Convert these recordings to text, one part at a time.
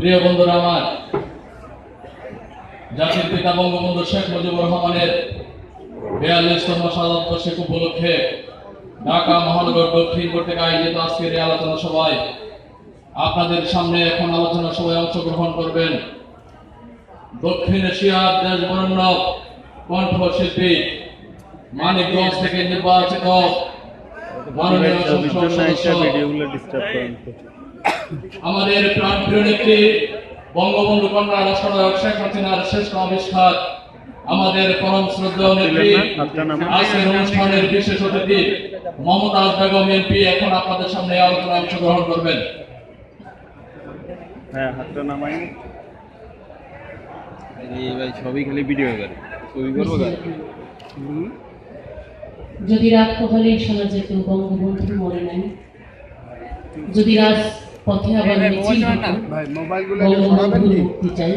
প্রিয় বন্ধুরা আমার জাতির পিতা বঙ্গবন্ধু শেখ মুজিবুর রহমানের বিয়াল্লিশতম সাধারণ উপলক্ষে ঢাকা মহানগর দক্ষিণ কর্তৃক আয়োজিত আজকের এই আলোচনা সভায় আপনাদের সামনে এখন আলোচনা সভায় অংশগ্রহণ করবেন দক্ষিণ এশিয়ার দেশ বরণ্য কণ্ঠশিল্পী মানিকগঞ্জ থেকে নির্বাচিত মাননীয় সংসদ সদস্য। আমাদের প্রাণপ্রিয় নেত্রী বঙ্গবন্ধু কন্যা রাষ্ট্রনায়ক শেখ হাসিনার শ্রেষ্ঠ আবিষ্কার আমাদের পরম শ্রদ্ধেয় নেত্রী। আজকের অনুষ্ঠানের বিশেষ অতিথি মমতাজ বেগম এমপি এখন আপনাদের সামনে এই আলোচনায় অংশগ্রহণ করবেন। হ্যাঁ হাতটা নামাই এই ভাই সবই খালি ভিডিও করে। ছবি করব যদি রাত পোহালেই শোনা যেত বঙ্গবন্ধু মরে নাই যদি রাজ পথে আবার মিছিল মুক্তি চাই।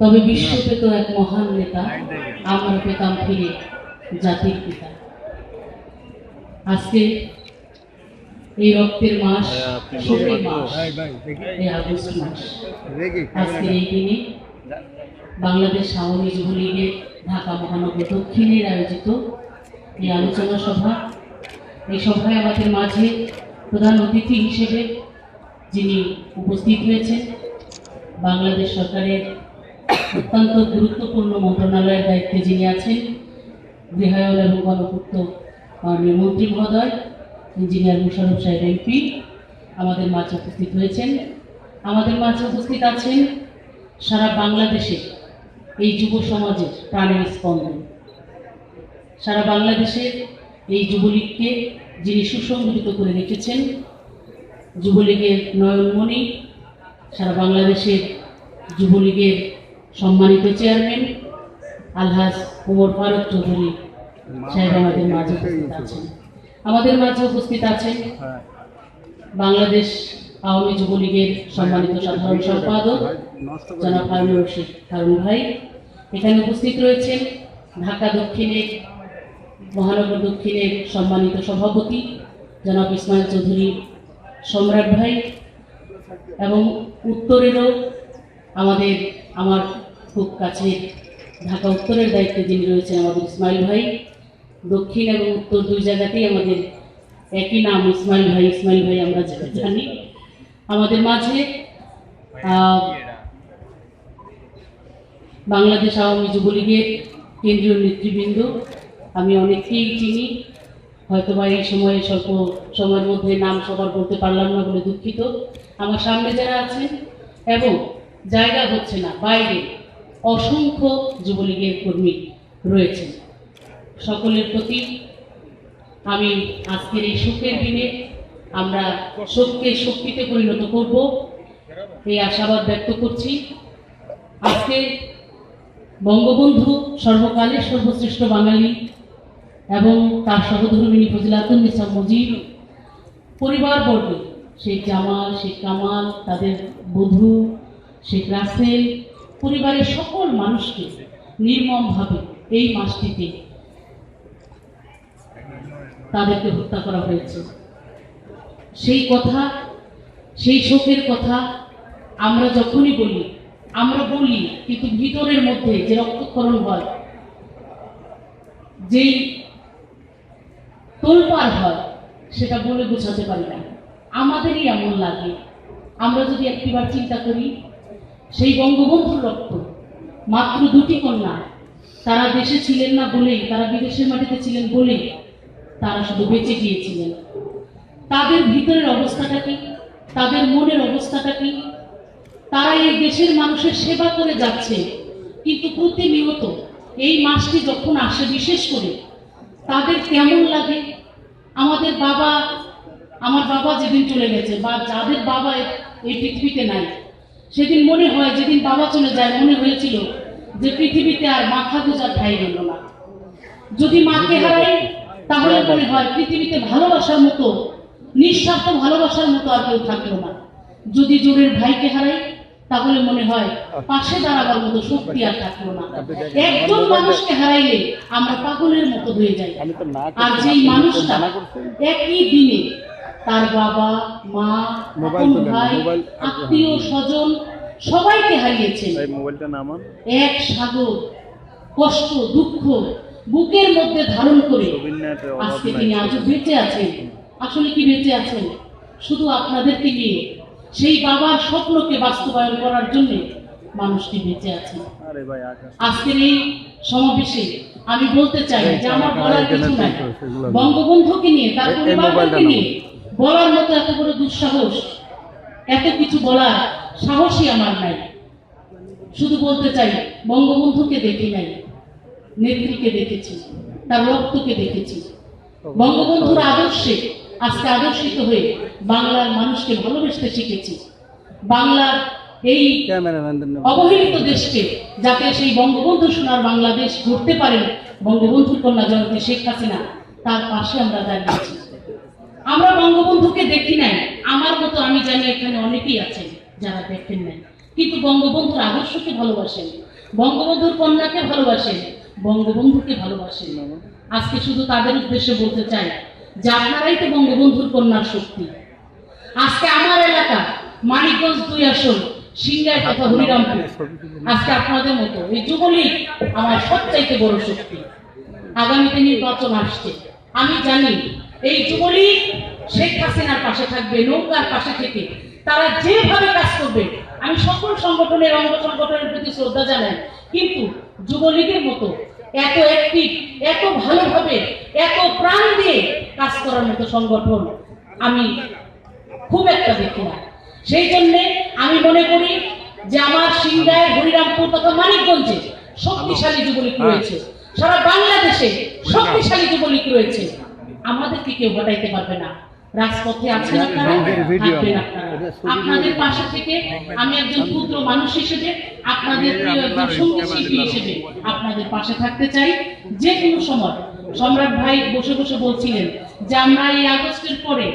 তবে বিশ্ব পেত এক মহান নেতা। আমরা পেতাম ফিরে জাতির পিতা। আজকে এই রক্তের মাস শোকের মাস। এই আগস্ট মাস। আজকের এই দিনে বাংলাদেশ আওয়ামী যুবলীগের ঢাকা মহানগর দক্ষিণের আয়োজিত এই আলোচনা সভা। এই সভায় আমাদের মাঝে প্রধান অতিথি হিসেবে যিনি উপস্থিত হয়েছেন, বাংলাদেশ সরকারের অত্যন্ত গুরুত্বপূর্ণ মন্ত্রণালয়ের দায়িত্বে যিনি আছেন গৃহায়ন এবং গণপূর্ত মাননীয় মন্ত্রী মহোদয়, ইঞ্জিনিয়ার মুশারফ সাহেব এমপি, আমাদের মাঝে উপস্থিত হয়েছেন। আমাদের মাঝে উপস্থিত আছেন সারা বাংলাদেশে এই যুব সমাজের প্রাণের স্পন্দন। সারা বাংলাদেশের এই যুবলীগকে যিনি সুসংগঠিত করে রেখেছেন যুবলীগের নয়নমণি, সারা বাংলাদেশের যুবলীগের সম্মানিত চেয়ারম্যান, আলহাজ উমর ফারুক চৌধুরী সাহেব আমাদের মাঝে উপস্থিত আছেন। আমাদের মাঝে উপস্থিত আছেন বাংলাদেশ আওয়ামী যুবলীগের সম্মানিত সাধারণ সম্পাদক জনাব হারুন রশিদ হারুন ভাই। এখানে উপস্থিত রয়েছেন ঢাকা দক্ষিণের, মহানগর দক্ষিণের সম্মানিত সভাপতি জনাব ইসমাইল চৌধুরী সম্রাট ভাই এবং উত্তরেরও আমাদের, আমার খুব কাছে ঢাকা উত্তরের দায়িত্বে যিনি রয়েছেন আমাদের ইসমাইল ভাই। দক্ষিণ এবং উত্তর দুই জায়গাতেই আমাদের একই নাম ইসমাইল ভাই ইসমাইল ভাই আমরা জানি। আমাদের মাঝে বাংলাদেশ আওয়ামী যুবলীগের কেন্দ্রীয় নেতৃবৃন্দ। আমি অনেককেই চিনি। হয়তো বা এই সময়ে স্বল্প সময়ের মধ্যে নাম সবার বলতে পারলাম না বলে দুঃখিত। আমার সামনে যারা আছেন এবং জায়গা হচ্ছে না, বাইরে অসংখ্য যুবলীগের কর্মী রয়েছেন। সকলের প্রতি আমি আজকের এই সুখের দিনে আমরা শোককে শক্তিতে পরিণত করব, এই আশাবাদ ব্যক্ত করছি। আজকে বঙ্গবন্ধু সর্বকালের সর্বশ্রেষ্ঠ বাঙালি এবং তার সহধর্মিনী ফজিলাতুন্নিসা মুজিব পরিবারবর্গ শেখ জামাল, শেখ কামাল, তাদের বধূ শেখ রাসেল, পরিবারের সকল মানুষকে নির্মমভাবে এই মাসটিতে তাদেরকে হত্যা করা হয়েছে। সেই কথা, সেই শোকের কথা আমরা যখনই বলি, আমরা বলি, কিন্তু ভিতরের মধ্যে যে রক্তক্ষরণ হয়, যেই তোলপাড় হয়, সেটা বলে বোঝাতে পারি না। আমাদেরই এমন লাগে। আমরা যদি একটিবার চিন্তা করি, সেই বঙ্গবন্ধুর রক্ত মাত্র দুটি কন্যা, তারা দেশে ছিলেন না বলেই, তারা বিদেশের মাটিতে ছিলেন বলেই, তারা শুধু বেঁচে গিয়েছিলেন। তাদের ভিতরের অবস্থাটা কি? তাদের মনের অবস্থাটা কি? তারা এই দেশের মানুষের সেবা করে যাচ্ছে, কিন্তু প্রতিনিয়ত এই মাসটি যখন আসে বিশেষ করে তাদের কেমন লাগে? আমাদের বাবা, আমার বাবা যেদিন চলে গেছে, বা যাদের বাবা এই পৃথিবীতে নাই, সেদিন মনে হয়, যেদিন বাবা চলে যায়, মনে হয়েছিল যে পৃথিবীতে আর মাথা গোজার ঠাই গেল না। যদি মাকে হারাই তাহলে মনে হয় পৃথিবীতে ভালোবাসার মতো, নিঃস্বার্থ ভালোবাসার মতো আর কেউ থাকল না। যদি জোরের ভাইকে হারাই তাহলে মনে হয় পাশে দাঁড়াবার মতো শক্তি আর থাকল না। একজন মানুষকে হারাইলে আমরা পাগলের মতো হয়ে যাই। আর যেই মানুষটা একই দিনে তার বাবা মা ভাই আত্মীয় স্বজন সবাইকে নামান এক সাগর কষ্ট দুঃখ বুকের মধ্যে ধারণ করে আজকে তিনি আজও বেঁচে আছেন। আসলে কি বেঁচে আছেন? শুধু আপনাদেরকে নিয়ে সেই বাবার স্বপ্নকে বাস্তবায়ন করার জন্য মানুষটি বেঁচে আকাশ। আজকের এই সমাবেশে আমি বলতে চাই যে আমার বলার কিছু নাই। বঙ্গবন্ধুকে নিয়ে তার পরিবারকে নিয়ে বলার মতো এত বড় দুঃসাহস এত কিছু বলার সাহসই আমার নাই। শুধু বলতে চাই বঙ্গবন্ধুকে দেখি নাই নেত্রীকে দেখেছি তার রক্তকে দেখেছি। বঙ্গবন্ধুর আদর্শে আজকে আদর্শিত হয়ে বাংলার মানুষকে ভালোবাসতে শিখেছি। বাংলার এই অবহেলিত দেশকে যাতে সেই বঙ্গবন্ধু সোনার বাংলাদেশ ঘুরতে পারেন বঙ্গবন্ধুর কন্যা জননী শেখ হাসিনা তার পাশে আমরা দাঁড়িয়েছি আমরা বঙ্গবন্ধুকে দেখি নাই। আমার মতো আমি জানি এখানে অনেকেই আছেন যারা দেখেন নাই। কিন্তু বঙ্গবন্ধুর আদর্শকে ভালোবাসেন বঙ্গবন্ধুর কন্যাকে ভালোবাসেন বঙ্গবন্ধুকে ভালোবাসেন। আজকে শুধু তাদের উদ্দেশ্যে বলতে চাই যে আপনারাই তো বঙ্গবন্ধুর কন্যার শক্তি। আজকে আমার এলাকা, মানিকগঞ্জ দুই আসন সিংগাই তথা হরিরামপুর। আজকে আপনাদের মতো এই যুবলীগ আমার সবচাইতে বড় শক্তি। আগামীতে নির্বাচন আসছে। আমি জানি এই যুবলীগ শেখ হাসিনার পাশে থাকবে, নৌকার পাশে থেকে। তারা যেভাবে কাজ করবে, আমি সকল সংগঠনের, অঙ্গ সংগঠনের প্রতি শ্রদ্ধা জানাই। কিন্তু যুবলীগের মতো এত অ্যাক্টিভ এত ভালোভাবে এত প্রাণ দিয়ে কাজ করার মতো সংগঠন আমি খুব একটা দেখি না। সেই জন্য আমি মনে করি যে আমার সিংগায় হরিরামপুর তথা মানিকগঞ্জে শক্তিশালী যুবলীগ রয়েছে। সারা বাংলাদেশে শক্তিশালী যুবলীগ রয়েছে। আমাদেরকে কেউ ঘটাইতে পারবে না। রাজপথে আছেন আপনারা? আপনাদের পাশে থেকে আমি একজন ক্ষুদ্র মানুষ হিসেবে আপনাদের প্রিয় একজন সংগীত শিল্পী হিসেবে আপনাদের পাশে থাকতে চাই। যে কোনো সময় সম্রাট ভাই বসে বসে বলছিলেন যে আমরা এই আগস্টের পরে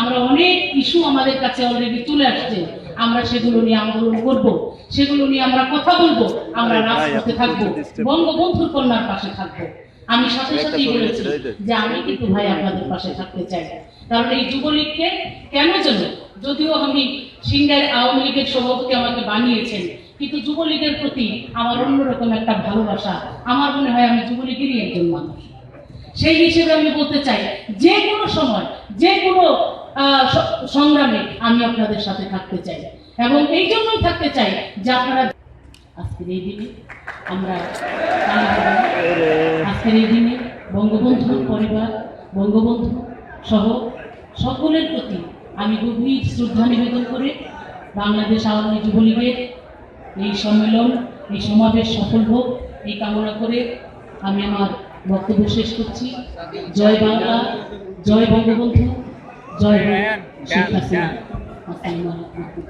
আমরা অনেক ইস্যু আমাদের কাছে অলরেডি চলে আসছে। আমরা সেগুলো নিয়ে আন্দোলন করব সেগুলো নিয়ে আমরা কথা বলব। আমরা রাজপথে থাকব বঙ্গবন্ধুর কন্যার পাশে থাকব। আমি সাথে সাথেই বলেছি যে আমি কিন্তু ভাই আপনাদের পাশে থাকতে চাই। কারণ এই যুবলীগকে কেন যেন যদিও আমি সিঙ্গার আওয়ামী লীগের সভাপতি আমাকে বানিয়েছেন কিন্তু যুবলীগের প্রতি আমার অন্যরকম একটা ভালোবাসা আমার মনে হয় আমি যুবলীগেরই একজন মানুষ। সেই হিসেবে আমি বলতে চাই যে কোনো সময় যে কোনো আহ, সংগ্রামে আমি আপনাদের সাথে থাকতে চাই। এবং এই জন্যই থাকতে চাই যে আপনারা আজকের এই দিনে আমরা আজকের এই দিনে বঙ্গবন্ধুর পরিবার, বঙ্গবন্ধু সহ সকলের প্রতি আমি গভীর শ্রদ্ধা নিবেদন করে বাংলাদেশ আওয়ামী যুবলীগের এই সম্মেলন, এই সমাবেশ সফল হোক, এই কামনা করে আমি আমার বক্তব্য শেষ করছি। জয় বাংলা, জয় বঙ্গবন্ধু, জয় শেখ হাসিনা। আসসালামু আলাইকুম।